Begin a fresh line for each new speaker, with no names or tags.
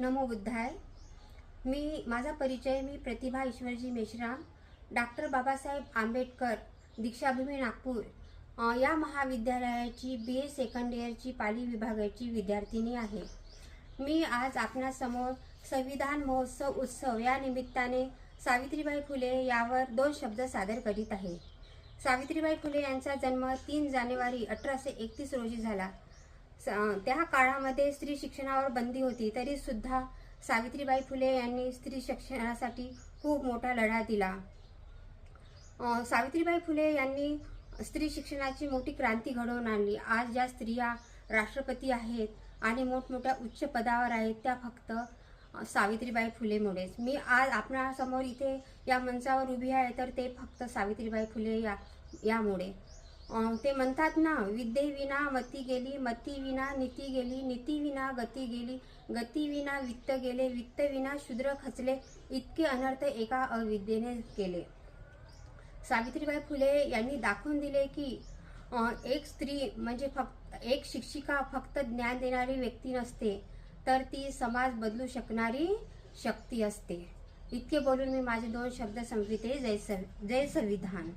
नमो बुद्धाय. मी माझा परिचय मी प्रतिभा ईश्वरजी मेश्राम डॉक्टर बाबासाहेब आंबेडकर दीक्षाभूमी नागपूर. या महाविद्यालयाची बी ए सेकंड इयरची पाली विभागाची विद्यार्थिनी आहे. मी आज आपणासमोर संविधान महोत्सव उत्सव या निमित्ताने सावित्रीबाई फुले यावर दोन शब्द सादर करीत आहे. सावित्रीबाई फुले यांचा जन्म तीन जानेवारी अठराशे एकतीस रोजी झाला. त्या काळामध्ये स्त्री शिक्षणावर बंदी होती तरी सुद्धा सावित्रीबाई फुले यांनी स्त्री शिक्षणासाठी खूप मोठा लढा दिला. सावित्रीबाई फुले यांनी स्त्री शिक्षणाची मोठी क्रांती घडवून आणली. आज ज्या स्त्रिया राष्ट्रपती आहेत आणि मोठमोठ्या उच्च पदावर आहेत त्या फक्त सावित्रीबाई फुलेमुळेच. मी आज आपणासमोर इथे या मंचावर उभी आहे तर ते फक्त सावित्रीबाई फुले या यामुळे. ते म्हणतात ना विद्येविना मती गेली मतीविना नीती गेली नीतीविना गती गेली गतीविना वित्त गेले वित्तविना शूद्र खचले इतके अनर्थ एका अविद्येने केले. सावित्रीबाई फुले यांनी दाखवून दिले की एक स्त्री म्हणजे फक्त एक शिक्षिका फक्त ज्ञान देणारी व्यक्ती नसते तर ती समाज बदलू शकणारी शक्ती असते. इतके बोलून मी माझे दोन शब्द संपविते. जय सं जय संविधान.